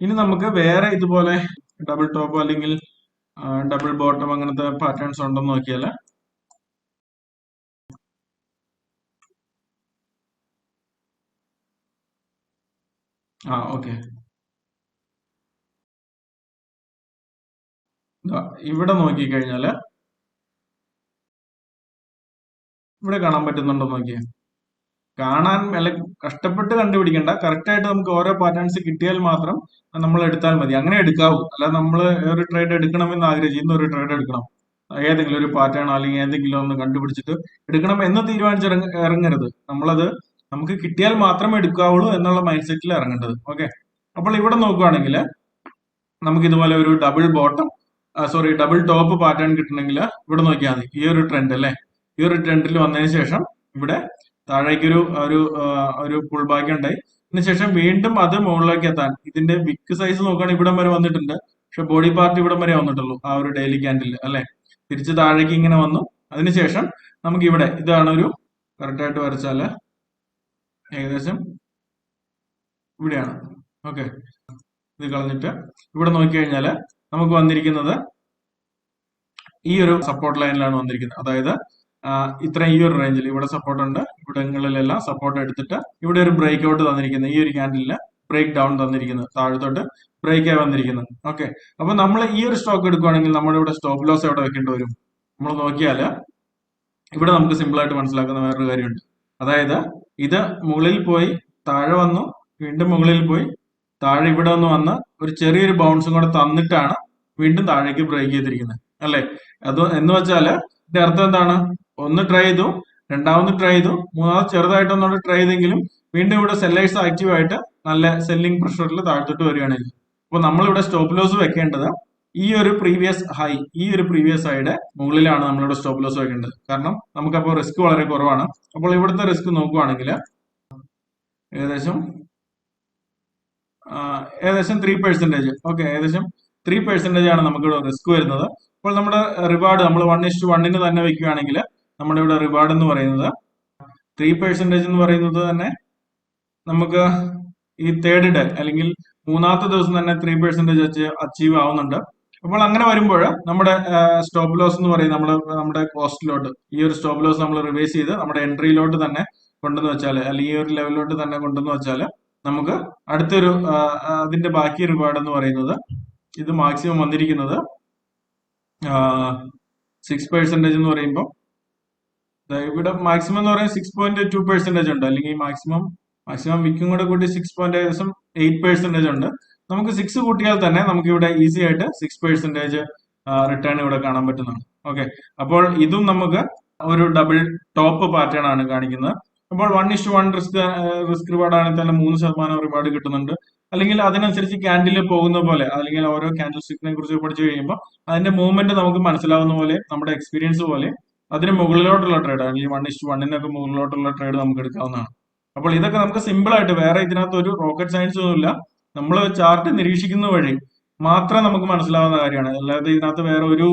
ഇനി നമുക്ക് വേറെ ഇതുപോലെ ഡബിൾ ടോപ്പ് അല്ലെങ്കിൽ ഡബിൾ ബോട്ടം അങ്ങനത്തെ പാറ്റേൺസ് ഉണ്ടെന്ന് നോക്കിയാൽ ആ ഓക്കെ ഇവിടെ നോക്കിക്കഴിഞ്ഞാൽ ഇവിടെ കാണാൻ പറ്റുന്നുണ്ടോ നോക്കിയേ. കാണാൻ അല്ലെ കഷ്ടപ്പെട്ട് കണ്ടുപിടിക്കണ്ട. കറക്റ്റ് ആയിട്ട് നമുക്ക് ഓരോ പാറ്റേൺസ് കിട്ടിയാൽ മാത്രം നമ്മൾ എടുത്താൽ മതി. അങ്ങനെ എടുക്കാവൂ. അല്ല നമ്മൾ ഒരു ട്രേഡ് എടുക്കണമെന്ന് ആഗ്രഹിക്കുന്ന ഒരു ട്രേഡ് എടുക്കണം. ഏതെങ്കിലും ഒരു പാറ്റേൺ അല്ലെങ്കിൽ ഏതെങ്കിലും ഒന്ന് കണ്ടുപിടിച്ചിട്ട് എടുക്കണം എന്ന് തീരുമാനിച്ച് ഇറങ്ങ ഇറങ്ങരുത്. നമ്മളത് നമുക്ക് കിട്ടിയാൽ മാത്രം എടുക്കാവുള്ളൂ എന്നുള്ള മൈൻഡ് സെറ്റിൽ ഇറങ്ങേണ്ടത്. ഓക്കെ അപ്പോൾ ഇവിടെ നോക്കുകയാണെങ്കിൽ നമുക്ക് ഇതുപോലെ ഒരു double bottom sorry double top pattern കിട്ടണമെങ്കിൽ ഇവിടെ നോക്കിയാൽ മതി. ഈ ഒരു ട്രെൻഡ് അല്ലേ? ഈ ഒരു ട്രെൻഡിൽ വന്നതിന് ശേഷം ഇവിടെ താഴേക്കൊരു ഒരു ഒരു പുൾ ബാക്ക് ഉണ്ടായി. അതിനുശേഷം വീണ്ടും അത് മുകളിലേക്ക് എത്താൻ. ഇതിന്റെ വിക്ക് സൈസ് നോക്കുകയാണെങ്കിൽ ഇവിടം വരെ വന്നിട്ടുണ്ട്. പക്ഷെ ബോഡി പാർട്ട് ഇവിടം വരെ വന്നിട്ടുള്ളൂ ആ ഒരു ഡെയിലി ക്യാൻഡിൽ അല്ലെ? തിരിച്ച് താഴേക്ക് ഇങ്ങനെ വന്നു. അതിനുശേഷം നമുക്ക് ഇവിടെ ഇതാണ് ഒരു കറക്റ്റ് ആയിട്ട് വരച്ചാൽ ഏകദേശം ഇവിടെയാണ്. ഓക്കെ ഇത് കളഞ്ഞിട്ട് ഇവിടെ നോക്കിക്കഴിഞ്ഞാൽ നമുക്ക് വന്നിരിക്കുന്നത് ഈ ഒരു സപ്പോർട്ട് ലൈനിലാണ് വന്നിരിക്കുന്നത്. അതായത് ഇത്ര ഈ ഒരു റേഞ്ചിൽ ഇവിടെ സപ്പോർട്ട് ഉണ്ട്. ഇവിടങ്ങളിലെല്ലാം സപ്പോർട്ട് എടുത്തിട്ട് ഇവിടെ ഒരു ബ്രേക്ക് ഔട്ട് തന്നിരിക്കുന്നത് ഈ ഒരു ക്യാൻഡലിന് ബ്രേക്ക് ഡൗൺ തന്നിരിക്കുന്നത് താഴത്തോട്ട് ബ്രേക്ക് ആയി വന്നിരിക്കുന്നത് ഓക്കെ അപ്പൊ നമ്മൾ ഈ ഒരു സ്റ്റോക്ക് എടുക്കുവാണെങ്കിൽ നമ്മുടെ ഇവിടെ സ്റ്റോപ്പ് ലോസ് എവിടെ വെക്കേണ്ടി വരും? നമ്മൾ നോക്കിയാൽ ഇവിടെ നമുക്ക് സിമ്പിൾ ആയിട്ട് മനസ്സിലാക്കുന്ന വേറൊരു കാര്യമുണ്ട്. അതായത് ഇത് മുകളിൽ പോയി താഴെ വന്നു വീണ്ടും മുകളിൽ പോയി താഴെ ഇവിടെ ഒന്ന് വന്ന് ഒരു ചെറിയൊരു ബൗൺസും കൂടെ തന്നിട്ടാണ് വീണ്ടും താഴേക്ക് ബ്രേക്ക് ചെയ്തിരിക്കുന്നത്. അല്ലെ? അത് എന്ന് വെച്ചാൽ ഇതിന്റെ അർത്ഥം എന്താണ്? ഒന്ന് ട്രൈ ചെയ്തു രണ്ടാമത് ട്രൈ ചെയ്തു മൂന്നാമത് ചെറുതായിട്ട് ഒന്നുകൂടെ ട്രൈ ചെയ്തെങ്കിലും വീണ്ടും ഇവിടെ സെല്ലേഴ്സ് ആക്റ്റീവ് ആയിട്ട് നല്ല സെല്ലിംഗ് പ്രഷറിൽ താഴ്ത്തിട്ട് വരികയാണെങ്കിൽ. അപ്പൊ നമ്മളിവിടെ സ്റ്റോപ്പ് ലോസ് വെക്കേണ്ടത് ഈ ഒരു പ്രീവിയസ് ഹൈ ഈ ഒരു പ്രീവിയസ് ഹൈയുടെ മുകളിലാണ് നമ്മളിവിടെ സ്റ്റോപ്പ് ലോസ് വെക്കേണ്ടത്. കാരണം നമുക്കപ്പോൾ റിസ്ക് വളരെ കുറവാണ്. അപ്പോൾ ഇവിടുത്തെ റിസ്ക് നോക്കുവാണെങ്കിൽ ഏകദേശം ഏകദേശം ത്രീ പെർസെന്റേജ് ഓക്കെ ഏകദേശം ത്രീ പെർസെന്റേജ് ആണ് നമുക്കിവിടെ റിസ്ക് വരുന്നത്. അപ്പോൾ നമ്മുടെ റിവാർഡ് നമ്മൾ വൺ ഇഷ്ടു വണ്ണിന് തന്നെ വെക്കുകയാണെങ്കിൽ നമ്മുടെ ഇവിടെ റിവാർഡ് എന്ന് പറയുന്നത് ത്രീ പെർസെന്റേജ് എന്ന് പറയുന്നത് തന്നെ നമുക്ക് ഈ തേർഡ് ഡേ അല്ലെങ്കിൽ മൂന്നാമത്തെ ദിവസം തന്നെ ത്രീ പെർസെന്റേജ് അച്ചീവ് ആവുന്നുണ്ട്. അപ്പോൾ അങ്ങനെ വരുമ്പോൾ നമ്മുടെ സ്റ്റോപ്പ് ലോസ് എന്ന് പറയും നമ്മുടെ നമ്മുടെ കോസ്റ്റിലോട്ട് ഈ ഒരു സ്റ്റോപ്പ് ലോസ് നമ്മൾ റിവേഴ്സ് ചെയ്ത് നമ്മുടെ എൻട്രിയിലോട്ട് തന്നെ കൊണ്ടുവന്ന് വെച്ചാൽ അല്ലെങ്കിൽ ഈ ഒരു ലെവലിലോട്ട് തന്നെ കൊണ്ടുവന്ന് വെച്ചാൽ നമുക്ക് അടുത്തൊരു അതിന്റെ ബാക്കി റിവാർഡ് എന്ന് പറയുന്നത് ഇത് മാക്സിമം വന്നിരിക്കുന്നത് സിക്സ് പെർസെന്റേജ് എന്ന് പറയുമ്പോൾ ഇവിടെ മാക്സിമം എന്ന് പറയുന്നത് സിക്സ് പോയിന്റ് ടു പെർസെന്റേജ് ഉണ്ട്. അല്ലെങ്കിൽ മാക്സിമം മാക്സിമം വിക്കും കൂടെ കൂട്ടി സിക്സ് പോയിന്റ് ഏകദേശം എയ്റ്റ് പെർസെന്റേജ് ഉണ്ട്. നമുക്ക് സിക്സ് കൂട്ടിയാൽ തന്നെ നമുക്ക് ഇവിടെ ഈസി ആയിട്ട് സിക്സ് പെർസെന്റേജ് റിട്ടേൺ ഇവിടെ കാണാൻ പറ്റുന്നുണ്ട്. ഓക്കെ അപ്പോൾ ഇതും നമുക്ക് ഒരു ഡബിൾ ടോപ്പ് പാറ്റേൺ ആണ് കാണിക്കുന്നത്. അപ്പോൾ one is to one risk risk reward ആണെങ്കിൽ തന്നെ മൂന്ന് ശതമാനം റിവാർഡ് കിട്ടുന്നുണ്ട്. അല്ലെങ്കിൽ അതിനനുസരിച്ച് ക്യാൻഡിൽ പോകുന്ന പോലെ അല്ലെങ്കിൽ ഓരോ ക്യാൻഡിൽ സ്റ്റിക്കിനെ കുറിച്ച് പഠിച്ചു കഴിയുമ്പോൾ അതിന്റെ മൂവ്മെന്റ് നമുക്ക് മനസ്സിലാവുന്ന പോലെ നമ്മുടെ എക്സ്പീരിയൻസ് പോലെ അതിന് മുകളിലോട്ടുള്ള ട്രേഡ് അല്ലെങ്കിൽ വൺ ഇഷ്ടു വണ്ണിനൊക്കെ മുകളിലോട്ടുള്ള ട്രേഡ് നമുക്ക് എടുക്കാവുന്നതാണ്. അപ്പോൾ ഇതൊക്കെ നമുക്ക് സിമ്പിൾ ആയിട്ട് വേറെ ഇതിനകത്ത് ഒരു റോക്കറ്റ് സയൻസ് ഒന്നുമില്ല നമ്മൾ ചാർട്ട് നിരീക്ഷിക്കുന്ന വഴി മാത്രം നമുക്ക് മനസ്സിലാവുന്ന കാര്യമാണ്. അല്ലാതെ ഇതിനകത്ത് വേറെ ഒരു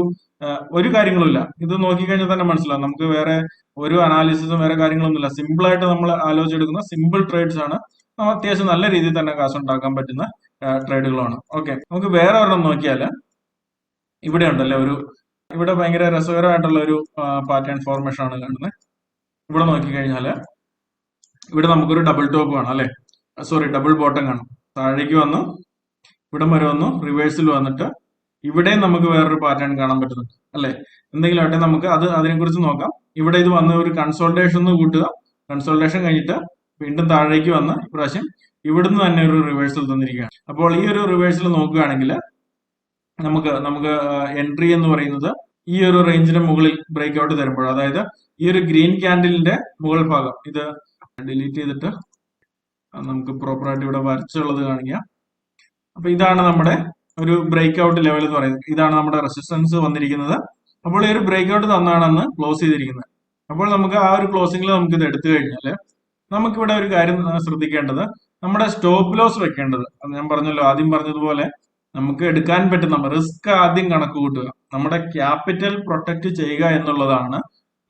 ഒരു കാര്യങ്ങളുമില്ല ഇത് നോക്കിക്കഴിഞ്ഞാൽ തന്നെ മനസ്സിലാവും. നമുക്ക് വേറെ ഒരു അനാലിസിസും വേറെ കാര്യങ്ങളൊന്നുമില്ല സിമ്പിൾ ആയിട്ട് നമ്മൾ ആലോചിച്ചെടുക്കുന്ന സിമ്പിൾ ട്രേഡ്സ് ആണ് അത്യാവശ്യം നല്ല രീതിയിൽ തന്നെ കാശ് ഉണ്ടാക്കാൻ പറ്റുന്ന ട്രേഡുകളാണ് ഓക്കെ നമുക്ക് വേറെ ഒരെണ്ണം നോക്കിയാൽ ഇവിടെ ഉണ്ടല്ലേ ഒരു ഇവിടെ ഭയങ്കര രസകരമായിട്ടുള്ള ഒരു പാറ്റേൺ ഫോർമേഷൻ ആണ് കാണുന്നത് ഇവിടെ നോക്കിക്കഴിഞ്ഞാൽ ഇവിടെ നമുക്കൊരു ഡബിൾ ടോപ്പ് കാണാം അല്ലെ? സോറി ഡബിൾ ബോട്ടം കാണും. താഴേക്ക് വന്നു ഇവിടെ വരെ വന്നു റിവേഴ്സിൽ വന്നിട്ട് ഇവിടെ നമുക്ക് വേറൊരു പാറ്റേൺ കാണാൻ പറ്റുന്നുണ്ട് അല്ലെ? എന്തെങ്കിലും ആട്ടെ നമുക്ക് അത് അതിനെക്കുറിച്ച് നോക്കാം. ഇവിടെ ഇത് വന്ന ഒരു കൺസോൾട്ടേഷൻ കൂട്ടുക. കൺസോൾട്ടേഷൻ കഴിഞ്ഞിട്ട് വീണ്ടും താഴേക്ക് വന്ന് ഇപ്രാവശ്യം ഇവിടുന്ന് തന്നെ ഒരു റിവേഴ്സൽ തന്നിരിക്കുകയാണ്. അപ്പോൾ ഈ ഒരു റിവേഴ്സൽ നോക്കുകയാണെങ്കിൽ നമുക്ക് നമുക്ക് എൻട്രി എന്ന് പറയുന്നത് ഈ ഒരു റേഞ്ചിന് മുകളിൽ ബ്രേക്ക് ഔട്ട് തരുമ്പോൾ അതായത് ഈ ഒരു ഗ്രീൻ ക്യാൻഡിലിന്റെ മുകൾ ഭാഗം ഇത് ഡിലീറ്റ് ചെയ്തിട്ട് നമുക്ക് പ്രോപ്പറായിട്ട് ഇവിടെ വരച്ചുള്ളത് കാണിക്കാം. അപ്പൊ ഇതാണ് നമ്മുടെ ഒരു ബ്രേക്ക് ഔട്ട് ലെവൽ എന്ന് പറയുന്നത്. ഇതാണ് നമ്മുടെ റെസിസ്റ്റൻസ് വന്നിരിക്കുന്നത്. അപ്പോൾ ഈ ഒരു ബ്രേക്ക് ഔട്ട് തന്നാണെന്ന് ക്ലോസ് ചെയ്തിരിക്കുന്നത്. അപ്പോൾ നമുക്ക് ആ ഒരു ക്ലോസിംഗിൽ നമുക്ക് ഇത് എടുത്തു കഴിഞ്ഞാൽ നമുക്കിവിടെ ഒരു കാര്യം ശ്രദ്ധിക്കേണ്ടത്. നമ്മുടെ സ്റ്റോപ്പ് ലോസ് വെക്കേണ്ടത്. ഞാൻ പറഞ്ഞല്ലോ ആദ്യം പറഞ്ഞതുപോലെ നമുക്ക് എടുക്കാൻ പറ്റുന്ന റിസ്ക് ആദ്യം കണക്ക് കൂട്ടുക. നമ്മുടെ ക്യാപിറ്റൽ പ്രൊട്ടക്ട് ചെയ്യുക എന്നുള്ളതാണ്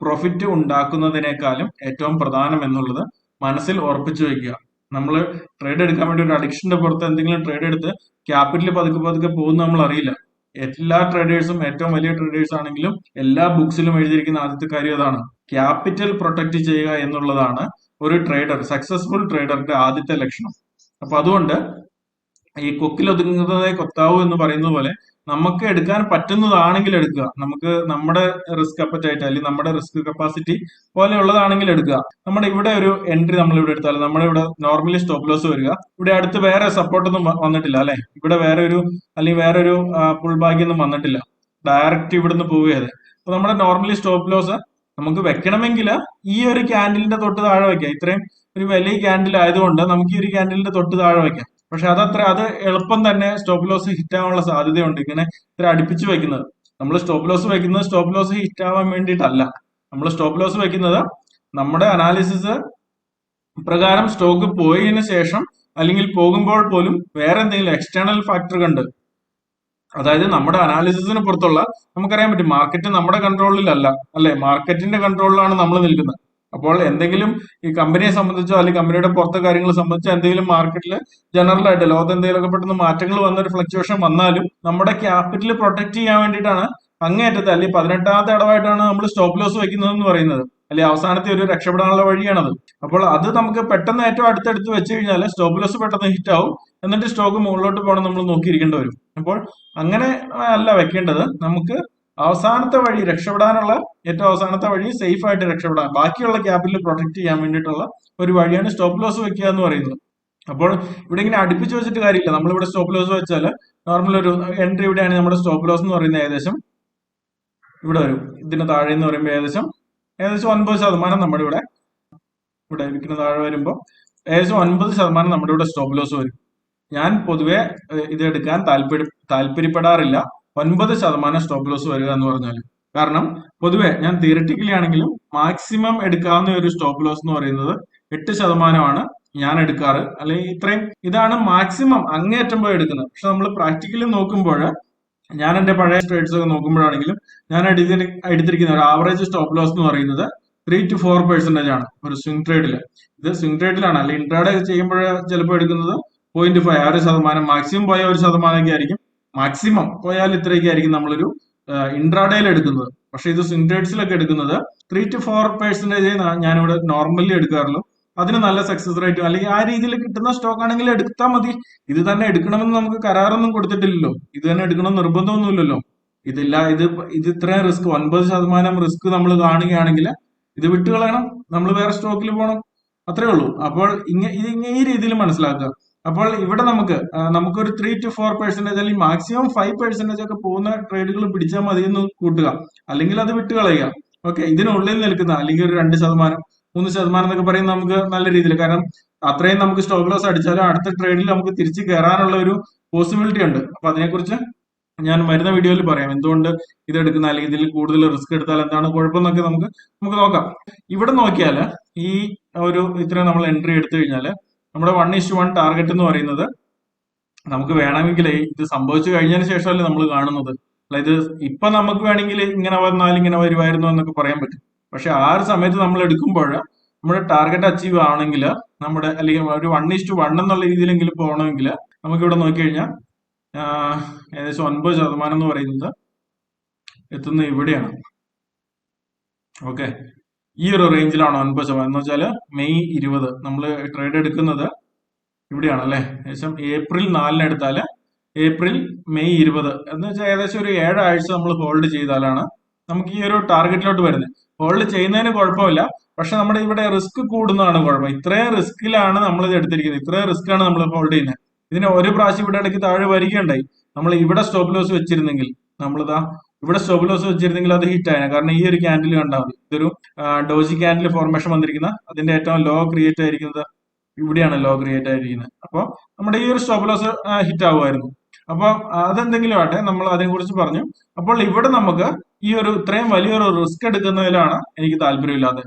പ്രോഫിറ്റ് ഉണ്ടാക്കുന്നതിനേക്കാളും ഏറ്റവും പ്രധാനം എന്നുള്ളത് മനസ്സിൽ ഉറപ്പിച്ചു വയ്ക്കുക. നമ്മൾ ട്രേഡ് എടുക്കാൻ വേണ്ടി ഒരു അഡിക്ഷന്റെ പുറത്ത് എന്തെങ്കിലും ട്രേഡ് എടുത്ത് ക്യാപിറ്റൽ പതുക്കെ പതുക്കെ പോകുന്ന നമ്മൾ അറിയില്ല. എല്ലാ ട്രേഡേഴ്സും ഏറ്റവും വലിയ ട്രേഡേഴ്സ് ആണെങ്കിലും എല്ലാ ബുക്സിലും എഴുതിയിരിക്കുന്ന ആദ്യത്തെ കാര്യം അതാണ്. ക്യാപിറ്റൽ പ്രൊട്ടക്ട് ചെയ്യുക എന്നുള്ളതാണ് ഒരു ട്രേഡർ സക്സസ്ഫുൾ ട്രേഡറിന്റെ ആദ്യത്തെ ലക്ഷണം. അപ്പൊ അതുകൊണ്ട് ഈ കൊക്കിൽ ഒതുങ്ങുന്നതേ കൊത്താവൂ എന്ന് പറയുന്നത് പോലെ നമുക്ക് എടുക്കാൻ പറ്റുന്നതാണെങ്കിൽ എടുക്കുക. നമുക്ക് നമ്മുടെ റിസ്ക് അപ്പറ്റൈറ്റ് അല്ലെങ്കിൽ നമ്മുടെ റിസ്ക് കപ്പാസിറ്റി പോലെയുള്ളതാണെങ്കിൽ എടുക്കുക. നമ്മുടെ ഇവിടെ ഒരു എൻട്രി നമ്മൾ ഇവിടെ എടുത്താൽ നമ്മുടെ ഇവിടെ നോർമലി സ്റ്റോപ്പ് ലോസ് വരിക. ഇവിടെ അടുത്ത് വേറെ സപ്പോർട്ടൊന്നും വന്നിട്ടില്ല അല്ലെ? ഇവിടെ വേറെ ഒരു അല്ലെങ്കിൽ വേറെ ഒരു പുൾ ബാഗൊന്നും വന്നിട്ടില്ല. ഡയറക്റ്റ് ഇവിടുന്ന് പോവുകയത് അപ്പൊ നമ്മുടെ നോർമലി സ്റ്റോപ്പ് ലോസ് നമുക്ക് വെക്കണമെങ്കിൽ ഈ ഒരു ക്യാൻഡിലിന്റെ തൊട്ട് താഴെ വെക്കാം. ഇത്രയും ഒരു വലിയ ക്യാൻഡിൽ ആയതുകൊണ്ട് നമുക്ക് ഈ ഒരു ക്യാൻഡിലിന്റെ തൊട്ട് താഴെ വെക്കാം. പക്ഷെ അതത്ര അത് എളുപ്പം തന്നെ സ്റ്റോപ്പ് ലോസ് ഹിറ്റ് ആവാനുള്ള സാധ്യതയുണ്ട്. ഇങ്ങനെ ഇത്ര അടുപ്പിച്ച് വെക്കുന്നത്. നമ്മൾ സ്റ്റോപ്പ് ലോസ് വെക്കുന്നത് സ്റ്റോപ്പ് ലോസ് ഹിറ്റ് ആവാൻ വേണ്ടിയിട്ടല്ല. നമ്മൾ സ്റ്റോപ്പ് ലോസ് വെക്കുന്നത് നമ്മുടെ അനാലിസിസ് പ്രകാരം സ്റ്റോക്ക് പോയതിനു ശേഷം അല്ലെങ്കിൽ പോകുമ്പോൾ പോലും വേറെ എന്തെങ്കിലും എക്സ്റ്റേണൽ ഫാക്ടർ കണ്ട് അതായത് നമ്മുടെ അനാലിസിസിന് പുറത്തുള്ള നമുക്കറിയാൻ പറ്റും മാർക്കറ്റ് നമ്മുടെ കൺട്രോളിലല്ല അല്ലെ. മാർക്കറ്റിന്റെ കൺട്രോളിലാണ് നമ്മൾ നിൽക്കുന്നത്. അപ്പോൾ എന്തെങ്കിലും ഈ കമ്പനിയെ സംബന്ധിച്ചോ അല്ലെങ്കിൽ കമ്പനിയുടെ പുറത്തെ കാര്യങ്ങൾ സംബന്ധിച്ചോ എന്തെങ്കിലും മാർക്കറ്റിൽ ജനറൽ ആയിട്ട് ലോകത്ത് എന്തെങ്കിലുമൊക്കെ പെട്ടെന്ന് മാറ്റങ്ങൾ വന്നൊരു ഫ്ലക്ച്വേഷൻ വന്നാലും നമ്മുടെ ക്യാപിറ്റൽ പ്രൊട്ടക്ട് ചെയ്യാൻ വേണ്ടിയിട്ടാണ് അങ്ങേറ്റത്തെ അല്ലെങ്കിൽ പതിനെട്ടാമത്തെ അടവായിട്ടാണ് നമ്മൾ സ്റ്റോപ്പ് ലോസ് വെക്കുന്നത് എന്ന് പറയുന്നത്. അല്ലെങ്കിൽ അവസാനത്തെ ഒരു രക്ഷപ്പെടാനുള്ള വഴിയാണത്. അപ്പോൾ അത് നമുക്ക് പെട്ടെന്ന് ഏറ്റവും അടുത്തടുത്ത് വെച്ച് കഴിഞ്ഞാൽ സ്റ്റോപ്പ് ലോസ് പെട്ടെന്ന് ഹിറ്റ് ആവും. എന്നിട്ട് സ്റ്റോക്ക് മുകളിലോട്ട് പോകണം നമ്മൾ നോക്കിയിരിക്കേണ്ടി വരും. അപ്പോൾ അങ്ങനെ അല്ല വെക്കേണ്ടത്. നമുക്ക് അവസാനത്തെ വഴി രക്ഷപ്പെടാനുള്ള ഏറ്റവും അവസാനത്തെ വഴി സേഫ് ആയിട്ട് രക്ഷപ്പെടാൻ ബാക്കിയുള്ള ക്യാപിറ്റൽ പ്രൊട്ടക്ട് ചെയ്യാൻ വേണ്ടിയിട്ടുള്ള ഒരു വഴിയാണ് സ്റ്റോപ്പ് ലോസ് വെക്കുക എന്ന് പറയുന്നത്. അപ്പോൾ ഇവിടെ ഇങ്ങനെ അടുപ്പിച്ച് വെച്ചിട്ട് കാര്യമില്ല. നമ്മളിവിടെ സ്റ്റോപ്പ് ലോസ് വെച്ചാൽ നോർമൽ ഒരു എൻട്രി ഇവിടെയാണ് നമ്മുടെ സ്റ്റോപ്പ് ലോസ് എന്ന് പറയുന്നത് ഏകദേശം. ഇവിടെ വരും. ഇതിന് താഴെ എന്ന് പറയുമ്പോൾ ഏകദേശം ഏകദേശം ഒൻപത് ശതമാനം നമ്മുടെ ഇവിടെ ഇവിടെ വിൽക്കുന്ന താഴെ വരുമ്പോൾ ഏകദേശം ഒൻപത് ശതമാനം നമ്മുടെ ഇവിടെ സ്റ്റോപ്പ് ലോസ് വരും. ഞാൻ പൊതുവെ ഇത് എടുക്കാൻ താല്പര്യ താല്പര്യപ്പെടാറില്ല. ഒൻപത് ശതമാനം സ്റ്റോപ്പ് ലോസ് വരിക എന്ന് പറഞ്ഞാൽ കാരണം പൊതുവെ ഞാൻ തിയററ്റിക്കലി ആണെങ്കിലും മാക്സിമം എടുക്കാവുന്ന ഒരു സ്റ്റോപ്പ് ലോസ് എന്ന് പറയുന്നത് എട്ട് ശതമാനമാണ് ഞാൻ എടുക്കാറ്. അല്ലെങ്കിൽ ഇത്രയും ഇതാണ് മാക്സിമം അങ്ങേറ്റം പോയി എടുക്കുന്നത്. പക്ഷെ നമ്മൾ പ്രാക്ടിക്കലി നോക്കുമ്പോൾ ഞാൻ എന്റെ പഴയ ട്രേഡ്സ് ഒക്കെ നോക്കുമ്പോഴാണെങ്കിലും ഞാൻ എടുത്തിരിക്കുന്ന ഒരു ആവറേജ് സ്റ്റോപ്പ് ലോസ് എന്ന് പറയുന്നത് ത്രീ ടു ഫോർ പെർസെന്റേജ് ആണ് ഒരു സ്വിംഗ് ട്രേഡിൽ ഇത് സ്വിംഗ് ട്രേഡിലാണ്. അല്ലെങ്കിൽ ഇൻട്രാഡ് ചെയ്യുമ്പോൾ ചിലപ്പോൾ എടുക്കുന്നത് പോയിന്റ് ഫൈവ് ആ ഒരു ശതമാനം മാക്സിമം പോയ ഒരു ശതമാനമൊക്കെ ആയിരിക്കും. മാക്സിമം പോയാൽ ഇത്രയൊക്കെ ആയിരിക്കും നമ്മളൊരു ഇൻട്രാഡേയിൽ എടുക്കുന്നത്. പക്ഷെ ഇത് സിൻഡേഡ്സിലൊക്കെ എടുക്കുന്നത് ത്രീ ടു ഫോർ പെർസെന്റേജ് ഞാനിവിടെ നോർമലി എടുക്കാറുള്ളൂ. അതിന് നല്ല സക്സസ് റേറ്റും അല്ലെങ്കിൽ ആ രീതിയിൽ കിട്ടുന്ന സ്റ്റോക്ക് ആണെങ്കിൽ എടുത്താൽ മതി. ഇത് തന്നെ എടുക്കണമെന്ന് നമുക്ക് കരാറൊന്നും കൊടുത്തിട്ടില്ലല്ലോ. ഇത് തന്നെ എടുക്കണം നിർബന്ധമൊന്നുമില്ലല്ലോ. ഇതില്ല ഇത് ഇത് ഇത്രയും റിസ്ക് ഒൻപത് ശതമാനം റിസ്ക് നമ്മൾ കാണുകയാണെങ്കിൽ ഇത് വിട്ടുകളയണം. നമ്മൾ വേറെ സ്റ്റോക്കിൽ പോകണം. അത്രേ ഉള്ളൂ. അപ്പോൾ ഇങ്ങനെ ഈ രീതിയിൽ മനസ്സിലാക്കുക. അപ്പോൾ ഇവിടെ നമുക്ക് നമുക്കൊരു ത്രീ ടു ഫോർ പെർസെന്റേജ് അല്ലെങ്കിൽ മാക്സിമം ഫൈവ് പെർസെന്റേജ് ഒക്കെ പോകുന്ന ട്രേഡുകൾ പിടിച്ചാൽ മതി എന്ന് കൂട്ടുക. അല്ലെങ്കിൽ അത് വിട്ടുകളയുക ഓക്കെ ഇതിനുള്ളിൽ നിൽക്കുന്ന അല്ലെങ്കിൽ ഒരു രണ്ട് ശതമാനം മൂന്ന് ശതമാനം എന്നൊക്കെ പറയുന്നത് നമുക്ക് നല്ല രീതിയിൽ. കാരണം അത്രയും നമുക്ക് സ്റ്റോപ്പ് ലോസ് അടിച്ചാലും അടുത്ത ട്രേഡിൽ നമുക്ക് തിരിച്ചു കയറാനുള്ള ഒരു പോസിബിലിറ്റി ഉണ്ട്. അപ്പൊ അതിനെക്കുറിച്ച് ഞാൻ വരുന്ന വീഡിയോയിൽ പറയാം. എന്തുകൊണ്ട് ഇത് എടുക്കുന്ന അല്ലെങ്കിൽ ഇതിൽ കൂടുതൽ റിസ്ക് എടുത്താൽ എന്താണ് കുഴപ്പമെന്നൊക്കെ നമുക്ക് നമുക്ക് നോക്കാം. ഇവിടെ നോക്കിയാൽ ഈ ഒരു ഇത്രയും നമ്മൾ എൻട്രി എടുത്തു കഴിഞ്ഞാൽ നമ്മുടെ വൺ ഇസ് വൺ ടാർഗറ്റ് എന്ന് പറയുന്നത് നമുക്ക് വേണമെങ്കിൽ ഇത് സംഭവിച്ചു കഴിഞ്ഞതിന് ശേഷമല്ലേ നമ്മൾ കാണുന്നത്. അതായത് ഇപ്പൊ നമുക്ക് വേണമെങ്കിൽ ഇങ്ങനെ വന്നാൽ ഇങ്ങനെ വരുമായിരുന്നു എന്നൊക്കെ പറയാൻ പറ്റും. പക്ഷെ ആ ഒരു സമയത്ത് നമ്മൾ എടുക്കുമ്പോൾ നമ്മുടെ ടാർഗറ്റ് അച്ചീവ് ആണെങ്കിൽ നമ്മുടെ അല്ലെങ്കിൽ ഒരു വൺ ഇസ് ടു വൺ എന്നുള്ള രീതിയിലെങ്കിലും പോകണമെങ്കിൽ നമുക്ക് ഇവിടെ നോക്കിക്കഴിഞ്ഞാൽ ഏകദേശം ഒൻപത് ശതമാനം എന്ന് പറയുന്നത് എത്തുന്നത് ഇവിടെയാണ്. ഓക്കെ ഈ ഒരു റേഞ്ചിലാണ് ഒൻപത് ശതമാനം. എന്ന് വെച്ചാൽ മെയ് ഇരുപത് നമ്മൾ ട്രേഡ് എടുക്കുന്നത് ഇവിടെയാണ് അല്ലേ? ഏകദേശം ഏപ്രിൽ നാലിന് എടുത്താൽ ഏപ്രിൽ മെയ് ഇരുപത്. എന്ന് വെച്ചാൽ ഏകദേശം ഒരു ഏഴാഴ്ച നമ്മൾ ഹോൾഡ് ചെയ്താലാണ് നമുക്ക് ഈ ഒരു ടാർഗറ്റിലോട്ട് വരുന്നത്. ഹോൾഡ് ചെയ്യുന്നതിന് കുഴപ്പമില്ല. പക്ഷെ നമ്മുടെ ഇവിടെ റിസ്ക് കൂടുന്നതാണ് കുഴപ്പം. ഇത്രയും റിസ്കിലാണ് നമ്മൾ ഇത് എടുത്തിരിക്കുന്നത്. ഇത്രയും റിസ്ക് ആണ് നമ്മൾ ഹോൾഡ് ചെയ്യുന്നത്. ഇതിന് ഒരു പ്രാവശ്യം ഇവിടെ ഇടയ്ക്ക് താഴെ വരികയുണ്ടായി. നമ്മൾ ഇവിടെ സ്റ്റോപ്പ് ലോസ് വെച്ചിരുന്നെങ്കിൽ നമ്മളിതാ ഇവിടെ സ്റ്റോപ്പ് ലോസ് വെച്ചിരുന്നെങ്കിൽ അത് ഹിറ്റ് ആയിരുന്നു കാരണം ഈ ഒരു ക്യാൻഡിൽ കണ്ടാൽ മതി. ഇതൊരു ഡോജി ക്യാൻഡിൽ ഫോർമേഷൻ വന്നിരിക്കുന്ന അതിന്റെ ഏറ്റവും ലോ ക്രിയേറ്റ് ആയിരിക്കുന്നത് ഇവിടെയാണ് ലോ ക്രിയേറ്റ് ആയിരിക്കുന്നത്. അപ്പോൾ നമ്മുടെ ഈ ഒരു സ്റ്റോപ്പ് ലോസ് ഹിറ്റ് ആവുമായിരുന്നു. അപ്പോൾ അതെന്തെങ്കിലും ആട്ടെ നമ്മൾ അതിനെ കുറിച്ച് പറഞ്ഞു. അപ്പോൾ ഇവിടെ നമുക്ക് ഈ ഒരു ഇത്രയും വലിയൊരു റിസ്ക് എടുക്കുന്നതിലാണ് എനിക്ക് താല്പര്യമില്ലാതെ.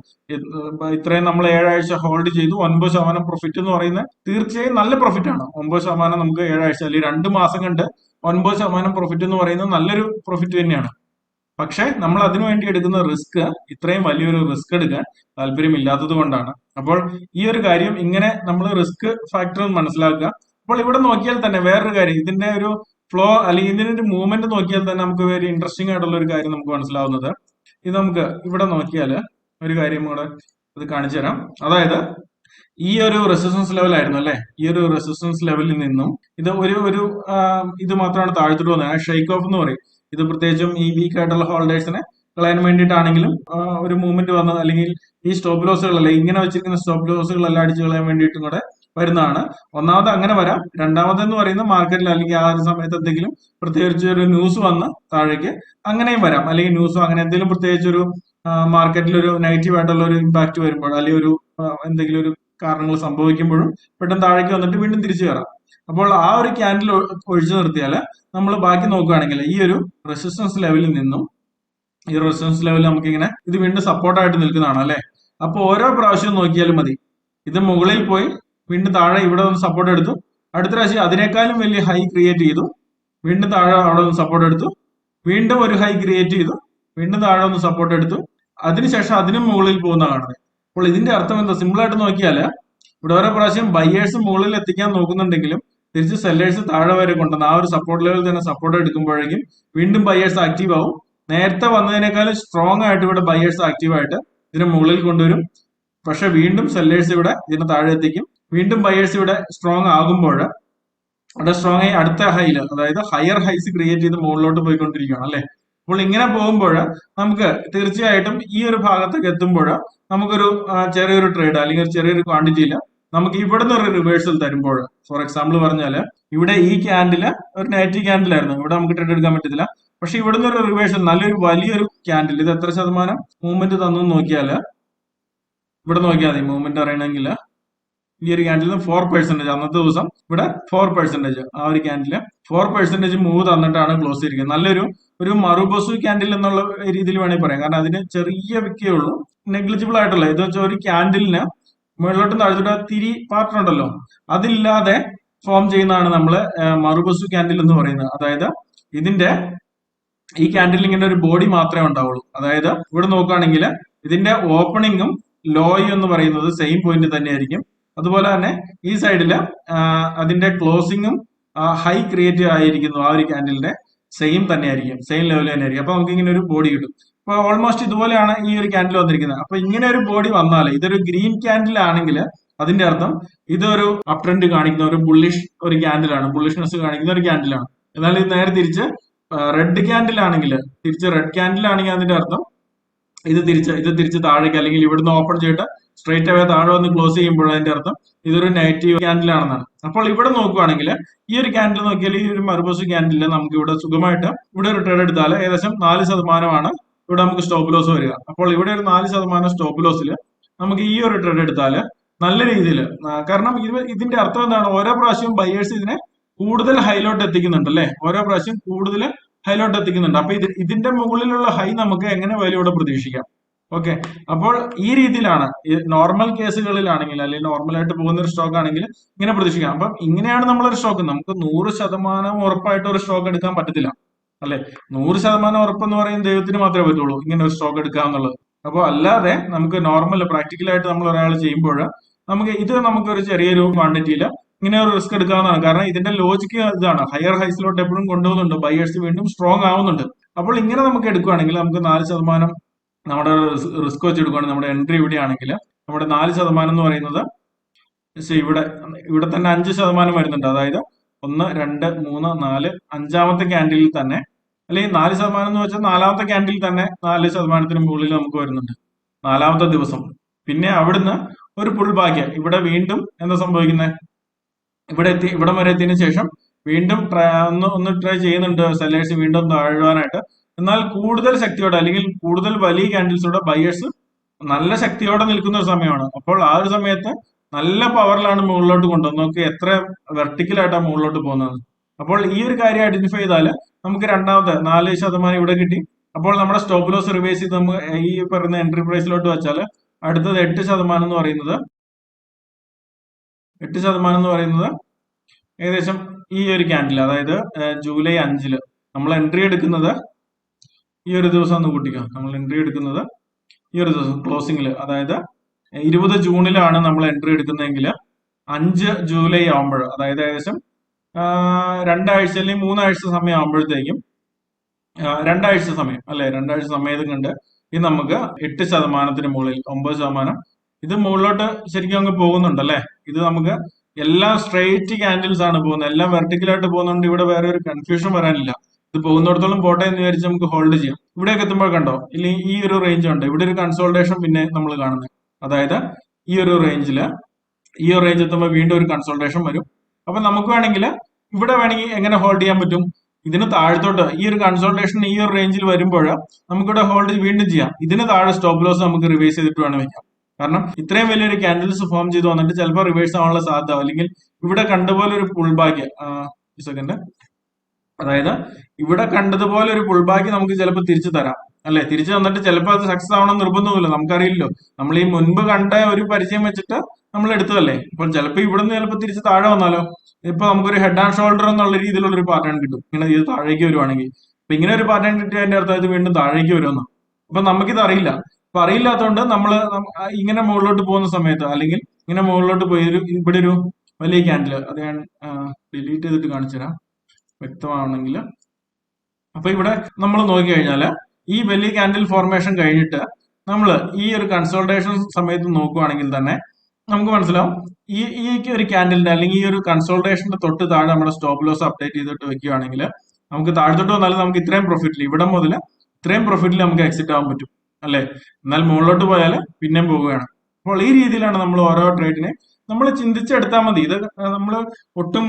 ഇത്രയും നമ്മൾ ഏഴാഴ്ച ഹോൾഡ് ചെയ്തു. ഒൻപത് ശതമാനം പ്രോഫിറ്റ് എന്ന് പറയുന്നത് തീർച്ചയായും നല്ല പ്രോഫിറ്റ് ആണ്. ഒമ്പത് ശതമാനം നമുക്ക് ഏഴാഴ്ച അല്ലെങ്കിൽ രണ്ട് മാസം കണ്ട് ഒൻപത് ശതമാനം പ്രോഫിറ്റ് എന്ന് പറയുന്നത് നല്ലൊരു പ്രോഫിറ്റ് തന്നെയാണ്. പക്ഷെ നമ്മൾ അതിനു വേണ്ടി എടുക്കുന്ന റിസ്ക് ഇത്രയും വലിയൊരു റിസ്ക് എടുക്കാൻ താല്പര്യമില്ലാത്തത് കൊണ്ടാണ്. അപ്പോൾ ഈ ഒരു കാര്യം ഇങ്ങനെ നമ്മൾ റിസ്ക് ഫാക്ടർ മനസ്സിലാക്കുക. അപ്പോൾ ഇവിടെ നോക്കിയാൽ തന്നെ വേറൊരു കാര്യം. ഇതിന്റെ ഒരു ഫ്ലോ അല്ലെങ്കിൽ ഇതിന്റെ ഒരു മൂവ്മെന്റ് നോക്കിയാൽ തന്നെ നമുക്ക് വെരി ഇൻട്രസ്റ്റിംഗ് ആയിട്ടുള്ള ഒരു കാര്യം നമുക്ക് മനസ്സിലാവുന്നത്. ഇത് നമുക്ക് ഇവിടെ നോക്കിയാൽ ഒരു കാര്യം കൂടെ അത് കാണിച്ചു തരാം അതായത് ഈ ഒരു റെസിസ്റ്റൻസ് ലെവൽ ആയിരുന്നു അല്ലെ? ഈ ഒരു റെസിസ്റ്റൻസ് ലെവലിൽ നിന്നും ഇത് ഒരു ഒരു ഇത് മാത്രമാണ് താഴ്ത്തിട്ട് വന്നത്. ഷെയ്ക്ക് ഓഫ് എന്ന് പറയും. ഇത് പ്രത്യേകിച്ചും ഈ വീക്ക് ആയിട്ടുള്ള ഹോൾഡേഴ്സിനെ കളയാൻ വേണ്ടിയിട്ടാണെങ്കിലും ഒരു മൂവ്മെന്റ് വന്നത് അല്ലെങ്കിൽ ഈ സ്റ്റോപ്പ് ലോസുകളല്ല ഇങ്ങനെ വെച്ചിരിക്കുന്ന സ്റ്റോപ്പ് ലോസുകളെല്ലാം അടിച്ച് കളയാൻ വേണ്ടിയിട്ടും കൂടെ വരുന്നതാണ്. ഒന്നാമത് അങ്ങനെ വരാം. രണ്ടാമതെന്ന് പറയുന്ന മാർക്കറ്റിൽ അല്ലെങ്കിൽ ആ ഒരു സമയത്ത് എന്തെങ്കിലും പ്രത്യേകിച്ച് ഒരു ന്യൂസ് വന്ന് താഴേക്ക് അങ്ങനെയും വരാം. അല്ലെങ്കിൽ ന്യൂസോ അങ്ങനെ എന്തെങ്കിലും പ്രത്യേകിച്ച് ഒരു മാർക്കറ്റിൽ ഒരു നെഗറ്റീവ് ആയിട്ടുള്ള ഒരു ഇമ്പാക്ട് വരുമ്പോൾ അല്ലെങ്കിൽ ഒരു എന്തെങ്കിലും ഒരു കാരണങ്ങൾ സംഭവിക്കുമ്പോഴും പെട്ടെന്ന് താഴേക്ക് വന്നിട്ട് വീണ്ടും തിരിച്ചു കയറാം. അപ്പോൾ ആ ഒരു ക്യാൻഡിൽ ഒഴിച്ചു നിർത്തിയാൽ നമ്മൾ ബാക്കി നോക്കുകയാണെങ്കിൽ ഈ ഒരു റെസിസ്റ്റൻസ് ലെവലിൽ നിന്നും ഈ റെസിസ്റ്റൻസ് ലെവലിൽ നമുക്ക് ഇങ്ങനെ ഇത് വീണ്ടും സപ്പോർട്ടായിട്ട് നിൽക്കുന്നതാണ് അല്ലെ? അപ്പോൾ ഓരോ പ്രാവശ്യവും നോക്കിയാലും മതി. ഇത് മുകളിൽ പോയി വീണ്ടും താഴെ ഇവിടെ ഒന്ന് സപ്പോർട്ട് എടുത്തു. അടുത്ത പ്രാവശ്യം അതിനേക്കാളും വലിയ ഹൈ ക്രിയേറ്റ് ചെയ്തു. വീണ്ടും താഴെ അവിടെ ഒന്ന് സപ്പോർട്ട് എടുത്തു. വീണ്ടും ഒരു ഹൈ ക്രിയേറ്റ് ചെയ്തു. വീണ്ടും താഴെ ഒന്ന് സപ്പോർട്ട് എടുത്തു. അതിനുശേഷം അതിനും മുകളിൽ പോകുന്ന കാണുന്നത്. അപ്പോൾ ഇതിന്റെ അർത്ഥം എന്താ? സിമ്പിൾ ആയിട്ട് നോക്കിയാൽ ഇവിടെ ഓരോ പ്രാവശ്യം ബയ്യേഴ്സ് മുകളിൽ എത്തിക്കാൻ നോക്കുന്നുണ്ടെങ്കിലും തിരിച്ച് സെല്ലേഴ്സ് താഴെ വരെ കൊണ്ടുവന്ന് ആ ഒരു സപ്പോർട്ട് ലെവൽ തന്നെ സപ്പോർട്ട് എടുക്കുമ്പോഴേക്കും വീണ്ടും ബയ്യേഴ്സ് ആക്റ്റീവ് ആവും. നേരത്തെ വന്നതിനേക്കാളും സ്ട്രോങ് ആയിട്ട് ഇവിടെ ബയ്യേഴ്സ് ആക്റ്റീവ് ആയിട്ട് ഇതിനെ മുകളിൽ കൊണ്ടുവരും. പക്ഷെ വീണ്ടും സെല്ലേഴ്സ് ഇവിടെ ഇതിനെ താഴെ എത്തിക്കും. വീണ്ടും ബയേഴ്സ് ഇവിടെ സ്ട്രോങ് ആകുമ്പോൾ അവിടെ സ്ട്രോങ് ആയി അടുത്ത ഹൈയിൽ അതായത് ഹയർ ഹൈസ് ക്രിയേറ്റ് ചെയ്ത് മുകളിലോട്ട് പോയിക്കൊണ്ടിരിക്കുകയാണ് അല്ലെ? അപ്പോൾ ഇങ്ങനെ പോകുമ്പോൾ നമുക്ക് തീർച്ചയായിട്ടും ഈ ഒരു ഭാഗത്തേക്ക് എത്തുമ്പോൾ നമുക്കൊരു ചെറിയൊരു ട്രേഡ് അല്ലെങ്കിൽ ഒരു ചെറിയൊരു ക്വാണ്ടിറ്റിയിൽ നമുക്ക് ഇവിടുന്ന് ഒരു റിവേഴ്സൽ തരുമ്പോൾ ഫോർ എക്സാമ്പിൾ പറഞ്ഞാൽ ഇവിടെ ഈ ക്യാൻഡിൽ ഒരു നെഗറ്റീവ് ക്യാൻഡിലായിരുന്നു ഇവിടെ നമുക്ക് ട്രേഡ് എടുക്കാൻ പറ്റത്തില്ല. പക്ഷെ ഇവിടുന്ന് ഒരു റിവേഴ്സൽ നല്ലൊരു വലിയൊരു ക്യാൻഡിൽ ഇത് എത്ര ശതമാനം മൂവ്മെന്റ് തന്നു നോക്കിയാൽ ഇവിടെ നോക്കിയാൽ മതി. മൂവ്മെന്റ് അറിയണമെങ്കിൽ ഈ ഒരു ക്യാൻഡിൽ നിന്ന് ഫോർ പെർസെന്റേജ് അന്നത്തെ ദിവസം ഇവിടെ ഫോർ പെർസെന്റേജ് ആ ഒരു ക്യാൻഡിൽ ഫോർ പെർസെന്റേജ് മൂവ് തന്നിട്ടാണ് ക്ലോസ് ചെയ്തിരിക്കുന്നത്. നല്ലൊരു ഒരു മറുബസു ക്യാൻഡിൽ എന്നുള്ള രീതിയിൽ വേണമെങ്കിൽ പറയാം. കാരണം അതിന് ചെറിയ വിക്കേ ഉള്ളൂ. നെഗ്ലിജിബിൾ ആയിട്ടുള്ള ഇത് വെച്ചാൽ ഒരു ക്യാൻഡിലിന് മുകളിലോട്ടും താഴ്ത്തിട്ട് തിരി പാറ്റേൺ ഉണ്ടല്ലോ. അതില്ലാതെ ഫോം ചെയ്യുന്നതാണ് നമ്മൾ മറുബസു ക്യാൻഡിൽ എന്ന് പറയുന്നത്. അതായത് ഇതിന്റെ ഈ ക്യാൻഡിൽ ഇങ്ങനെ ഒരു ബോഡി മാത്രമേ ഉണ്ടാവുള്ളൂ. അതായത് ഇവിടെ നോക്കുകയാണെങ്കിൽ ഇതിന്റെ ഓപ്പണിങ്ങും ലോയും എന്ന് പറയുന്നത് സെയിം പോയിന്റ് തന്നെയായിരിക്കും. അതുപോലെ തന്നെ ഈ സൈഡിൽ അതിന്റെ ക്ലോസിങ്ങും ഹൈ ക്രിയേറ്റ് ആയിരിക്കുന്നു ആ ഒരു ക്യാൻഡിലിന്റെ സെയിം തന്നെ ആയിരിക്കും സെയിം ലെവൽ തന്നെയായിരിക്കും. അപ്പൊ നമുക്ക് ഇങ്ങനെ ഒരു ബോഡി കിട്ടും. അപ്പൊ ഓൾമോസ്റ്റ് ഇതുപോലെയാണ് ഈ ഒരു ക്യാൻഡിൽ വന്നിരിക്കുന്നത്. അപ്പൊ ഇങ്ങനെ ഒരു ബോഡി വന്നാൽ ഇതൊരു ഗ്രീൻ ക്യാൻഡിൽ ആണെങ്കിൽ അതിന്റെ അർത്ഥം ഇതൊരു അപ് ട്രെൻഡ് കാണിക്കുന്ന ഒരു ബുള്ളിഷ് ഒരു ക്യാൻഡിലാണ് ബുള്ളിഷ്നെസ് കാണിക്കുന്ന ഒരു ക്യാൻഡിലാണ് എന്നാൽ ഇത് നേരെ തിരിച്ച് റെഡ് ക്യാൻഡിൽ ആണെങ്കിൽ തിരിച്ച് റെഡ് ക്യാൻഡിൽ ആണെങ്കിൽ അതിന്റെ അർത്ഥം ഇത് തിരിച്ച് ഇത് തിരിച്ച് താഴേക്ക് അല്ലെങ്കിൽ ഇവിടുന്ന് ഓപ്പൺ ചെയ്തിട്ട് സ്ട്രേറ്റ് അവേ താഴെ വന്ന് ക്ലോസ് ചെയ്യുമ്പോൾ അതിന്റെ അർത്ഥം. ഇതൊരു നെഗറ്റീവ് ക്യാൻഡിൽ ആണെന്നാണ് അപ്പോൾ ഇവിടെ നോക്കുവാണെങ്കിൽ ഈ ഒരു ക്യാൻഡിൽ നോക്കിയാൽ ഈ ഒരു മറുപോസ് ക്യാൻഡിൽ നമുക്ക് ഇവിടെ സുഖമായിട്ട് ഇവിടെ റിട്ടേൺ എടുത്താൽ ഏകദേശം നാല് ശതമാനമാണ് ഇവിടെ നമുക്ക് സ്റ്റോപ്പ് ലോസ് വരിക. അപ്പോൾ ഇവിടെ ഒരു നാല് ശതമാനം സ്റ്റോപ്പ് ലോസിൽ നമുക്ക് ഈ ഒരു റിട്ടേൺ എടുത്താൽ നല്ല രീതിയിൽ കാരണം ഇത് ഇതിന്റെ അർത്ഥം എന്താണ്? ഓരോ പ്രാവശ്യവും ബയേഴ്സ് ഇതിനെ കൂടുതൽ ഹൈലോട്ട് എത്തിക്കുന്നുണ്ട് അല്ലെ? ഓരോ പ്രാവശ്യം കൂടുതൽ ഹൈലോട്ട് എത്തിക്കുന്നുണ്ട്. അപ്പൊ ഇത് ഇതിന്റെ മുകളിലുള്ള ഹൈ നമുക്ക് എങ്ങനെ വിലയോടെ പ്രതീക്ഷിക്കാം? ഓക്കെ അപ്പോൾ ഈ രീതിയിലാണ് നോർമൽ കേസുകളിലാണെങ്കിൽ അല്ലെങ്കിൽ നോർമൽ ആയിട്ട് പോകുന്ന ഒരു സ്റ്റോക്ക് ആണെങ്കിൽ ഇങ്ങനെ പ്രതീക്ഷിക്കാം. അപ്പം ഇങ്ങനെയാണ് നമ്മളൊരു സ്റ്റോക്ക് നമുക്ക് നൂറ് ശതമാനം ഉറപ്പായിട്ട് ഒരു സ്റ്റോക്ക് എടുക്കാൻ പറ്റത്തില്ല. അല്ലെ? നൂറ് ശതമാനം ഉറപ്പെന്ന് പറയുന്ന ദൈവത്തിന് മാത്രമേ പറ്റുള്ളൂ ഇങ്ങനെ ഒരു സ്റ്റോക്ക് എടുക്കുക എന്നുള്ളത്. അപ്പോൾ അല്ലാതെ നമുക്ക് നോർമൽ പ്രാക്ടിക്കലായിട്ട് നമ്മൾ ഒരാൾ ചെയ്യുമ്പോൾ നമുക്ക് ഇത് നമുക്കൊരു ചെറിയൊരു ക്വാണ്ടിറ്റിയിൽ ഇങ്ങനെ ഒരു റിസ്ക് എടുക്കാവുന്നതാണ്. കാരണം ഇതിന്റെ ലോജിക്ക് ഇതാണ്. ഹയർ ഹൈസിലോട്ട് എപ്പോഴും കൊണ്ടുപോകുന്നുണ്ട്. ബയേഴ്സ് വീണ്ടും സ്ട്രോങ് ആവുന്നുണ്ട്. അപ്പോൾ ഇങ്ങനെ നമുക്ക് എടുക്കുകയാണെങ്കിൽ നമുക്ക് നാല് ശതമാനം നമ്മുടെ റിസ്ക് വെച്ച് എടുക്കുകയാണെങ്കിൽ നമ്മുടെ എൻട്രി ഇവിടെയാണെങ്കിൽ നമ്മുടെ നാല് ശതമാനം എന്ന് പറയുന്നത് ഇവിടെ ഇവിടെ തന്നെ അഞ്ച് ശതമാനം വരുന്നുണ്ട്. അതായത് ഒന്ന് രണ്ട് മൂന്ന് നാല് അഞ്ചാമത്തെ ക്യാൻഡിലിൽ തന്നെ അല്ലെങ്കിൽ നാല് ശതമാനം എന്ന് വെച്ചാൽ നാലാമത്തെ ക്യാൻഡിൽ തന്നെ നാല് ശതമാനത്തിന് മുകളിൽ നമുക്ക് വരുന്നുണ്ട്. നാലാമത്തെ ദിവസം. പിന്നെ അവിടുന്ന് ഒരു പുൾ ബാക്ക് ഇവിടെ വീണ്ടും എന്താ സംഭവിക്കുന്നത്? ഇവിടെ എത്തി ഇവിടം വരെ എത്തിയതിനു ശേഷം വീണ്ടും ഒന്ന് ഒന്ന് ട്രൈ ചെയ്യുന്നുണ്ട് സെല്ലേഴ്സ് വീണ്ടും താഴുവാനായിട്ട് എന്നാൽ കൂടുതൽ ശക്തിയോടെ അല്ലെങ്കിൽ കൂടുതൽ വലിയ ക്യാൻഡിൽസോടെ ബയേഴ്സ് നല്ല ശക്തിയോടെ നിൽക്കുന്ന ഒരു സമയമാണ്. അപ്പോൾ ആ ഒരു സമയത്ത് നല്ല പവറിലാണ് മുകളിലോട്ട് കൊണ്ടുവന്നത്. നോക്കി എത്ര വെർട്ടിക്കലായിട്ടാണ് മുകളിലോട്ട് പോകുന്നത്. അപ്പോൾ ഈ ഒരു കാര്യം ഐഡന്റിഫൈ ചെയ്താൽ നമുക്ക് രണ്ടാമത്തെ നാല് ശതമാനം ഇവിടെ കിട്ടി. അപ്പോൾ നമ്മുടെ സ്റ്റോപ്പ് ലോസ് റിവേഴ്സ് ചെയ്ത് നമുക്ക് ഈ പറയുന്ന എൻട്രി പ്രൈസിലോട്ട് വെച്ചാൽ അടുത്തത് എട്ട് ശതമാനം എന്ന് പറയുന്നത് എട്ട് ശതമാനം എന്ന് പറയുന്നത് ഏകദേശം ഈ ഒരു ക്യാൻഡിൽ അതായത് ജൂലൈ അഞ്ചിൽ നമ്മൾ എൻട്രി എടുക്കുന്നത് ഈ ഒരു ദിവസം ഒന്ന് കൂട്ടിക്കാം. നമ്മൾ എൻട്രി എടുക്കുന്നത് ഈ ഒരു ദിവസം ക്ലോസിംഗിൽ അതായത് ഇരുപത് ജൂണിലാണ് നമ്മൾ എൻട്രി എടുക്കുന്നതെങ്കിൽ അഞ്ച് ജൂലൈ ആവുമ്പോൾ അതായത് ഏകദേശം രണ്ടാഴ്ച അല്ലെങ്കിൽ മൂന്നാഴ്ച സമയം ആവുമ്പോഴത്തേക്കും ആ, രണ്ടാഴ്ച സമയം അല്ലെ? രണ്ടാഴ്ച സമയത്ത് കണ്ട് ഇത് നമുക്ക് എട്ട് ശതമാനത്തിന് മുകളിൽ ഒമ്പത് ശതമാനം. ഇത് മുകളിലോട്ട് ശരിക്കും അങ്ങ് പോകുന്നുണ്ട് അല്ലെ? ഇത് നമുക്ക് എല്ലാം സ്ട്രെയിറ്റ് ക്യാൻഡിൽസ് ആണ് പോകുന്നത്. എല്ലാം വെർട്ടിക്കലായിട്ട് പോകുന്നുണ്ട്. ഇവിടെ വേറെ ഒരു കൺഫ്യൂഷൻ വരാനില്ല. ഇത് പോകുന്നിടത്തോളം പോട്ടെ എന്ന് വിചാരിച്ച് നമുക്ക് ഹോൾഡ് ചെയ്യാം. ഇവിടെയൊക്കെ എത്തുമ്പോൾ കണ്ടോ ഇല്ലെങ്കിൽ ഈ ഒരു റേഞ്ച് ഉണ്ട്. ഇവിടെ ഒരു കൺസോൾട്ടേഷൻ പിന്നെ നമ്മൾ കാണുന്നത് അതായത് ഈ ഒരു റേഞ്ചിൽ ഈ ഒരു റേഞ്ച് എത്തുമ്പോൾ വീണ്ടും ഒരു കൺസോൾട്ടേഷൻ വരും. അപ്പൊ നമുക്ക് വേണമെങ്കിൽ ഇവിടെ വേണമെങ്കിൽ എങ്ങനെ ഹോൾഡ് ചെയ്യാൻ പറ്റും? ഇതിന് താഴത്തോട്ട് ഈ ഒരു കൺസോൾട്ടേഷൻ ഈ ഒരു റേഞ്ചിൽ വരുമ്പോൾ നമുക്കിവിടെ ഹോൾഡ് വീണ്ടും ചെയ്യാം. ഇതിന് താഴെ സ്റ്റോപ്പ് ലോസ് നമുക്ക് റിവേഴ്സ് ചെയ്തിട്ട് വേണം വെക്കാം. കാരണം ഇത്രയും വലിയൊരു ക്യാൻഡിൽസ് ഫോം ചെയ്ത് വന്നിട്ട് ചിലപ്പോൾ റിവേഴ്സ് ആവാനുള്ള സാധ്യത അല്ലെങ്കിൽ ഇവിടെ കണ്ടുപോലെ ഒരു പുൾ ബാക്ക് സെക്കൻഡ് അതായത് ഇവിടെ കണ്ടതുപോലെ ഒരു പുൾ ബാക്ക് നമുക്ക് ചിലപ്പോൾ തിരിച്ചു തരാം. അല്ലെ? തിരിച്ചു തന്നിട്ട് ചിലപ്പോൾ അത് സക്സസ് ആവണം നിർബന്ധമില്ല നമുക്കറിയില്ലോ നമ്മൾ ഈ മുൻപ് കണ്ട ഒരു പരിചയം വെച്ചിട്ട് നമ്മൾ എടുത്തതല്ലേ? അപ്പോൾ ചിലപ്പോൾ ഇവിടുന്ന് ചിലപ്പോൾ തിരിച്ച് താഴെ വന്നാലോ? ഇപ്പൊ നമുക്കൊരു ഹെഡ് ആൻഡ് ഷോൾഡർ എന്നുള്ള രീതിയിലുള്ള ഒരു പാറ്റേൺ കിട്ടും. ഇങ്ങനെ ഇത് താഴേക്ക് വരുവാണെങ്കിൽ. അപ്പൊ ഇങ്ങനെ ഒരു പാറ്റേൺ കിട്ടിയതിന്റെ അർത്ഥം ഇത് വീണ്ടും താഴേക്ക് വരുമെന്ന്. അപ്പൊ നമുക്കിത് അറിയില്ല. അപ്പൊ അറിയില്ലാത്തതുകൊണ്ട് നമ്മൾ ഇങ്ങനെ മുകളിലോട്ട് പോകുന്ന സമയത്ത് അല്ലെങ്കിൽ ഇങ്ങനെ മുകളിലോട്ട് പോയി ഇവിടെ ഒരു വലിയ ക്യാൻഡിൽ അത് ഞാൻ ഡിലീറ്റ് ചെയ്തിട്ട് കാണിച്ചു തരാം വ്യക്തമാണെങ്കിൽ അപ്പൊ ഇവിടെ നമ്മൾ നോക്കി കഴിഞ്ഞാൽ ഈ വലിയ കാൻഡിൽ ഫോർമേഷൻ കഴിഞ്ഞിട്ട് നമ്മൾ ഈ ഒരു കൺസോൾട്ടേഷൻ സമയത്ത് നോക്കുവാണെങ്കിൽ തന്നെ നമുക്ക് മനസ്സിലാവും ഈ ഈ ഒരു ക്യാൻഡിലിന്റെ അല്ലെങ്കിൽ ഈ ഒരു കൺസോൾട്ടേഷന്റെ തൊട്ട് താഴെ നമ്മുടെ സ്റ്റോപ്പ് ലോസ് അപ്ഡേറ്റ് ചെയ്തിട്ട് വെക്കുകയാണെങ്കിൽ നമുക്ക് താഴത്തോട്ട് വന്നാലും നമുക്ക് ഇത്രയും പ്രോഫിറ്റിൽ ഇവിടെ മുതൽ ഇത്രയും പ്രോഫിറ്റിൽ നമുക്ക് എക്സിറ്റ് ആവാൻ പറ്റും. അല്ലെ? എന്നാൽ മുകളിലോട്ട് പോയാൽ പിന്നെയും പോവുകയാണ് അപ്പോൾ ഈ രീതിയിലാണ് നമ്മൾ ഓരോ ട്രേഡിനെ നമ്മൾ ചിന്തിച്ചെടുത്താൽ മതി. ഇത് നമ്മൾ ഒട്ടും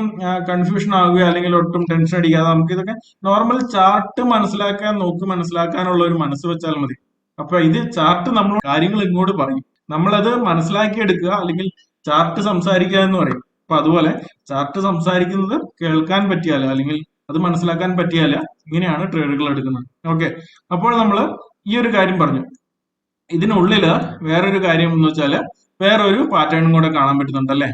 കൺഫ്യൂഷൻ ആകുക അല്ലെങ്കിൽ ഒട്ടും ടെൻഷൻ അടിക്കാതെ നമുക്ക് ഇതൊക്കെ നോർമൽ ചാർട്ട് മനസ്സിലാക്കാൻ നോക്കി മനസ്സിലാക്കാനുള്ള ഒരു മനസ്സ് വെച്ചാൽ മതി. അപ്പൊ ഇത് ചാർട്ട് നമ്മൾ കാര്യങ്ങൾ ഇങ്ങോട്ട് പറയും. നമ്മളത് മനസ്സിലാക്കി എടുക്കുക അല്ലെങ്കിൽ ചാർട്ട് സംസാരിക്കുക എന്ന് പറയും. അപ്പൊ അതുപോലെ ചാർട്ട് സംസാരിക്കുന്നത് കേൾക്കാൻ പറ്റിയാല അല്ലെങ്കിൽ അത് മനസ്സിലാക്കാൻ പറ്റിയാല ഇങ്ങനെയാണ് ട്രേഡുകൾ എടുക്കുന്നത്. ഓക്കെ അപ്പോൾ നമ്മൾ ഈ ഒരു കാര്യം പറഞ്ഞു. ഇതിനുള്ളിൽ വേറൊരു കാര്യം എന്ന് വെച്ചാൽ വേറൊരു പാറ്റേണും കൂടെ കാണാൻ പറ്റുന്നുണ്ട് അല്ലെ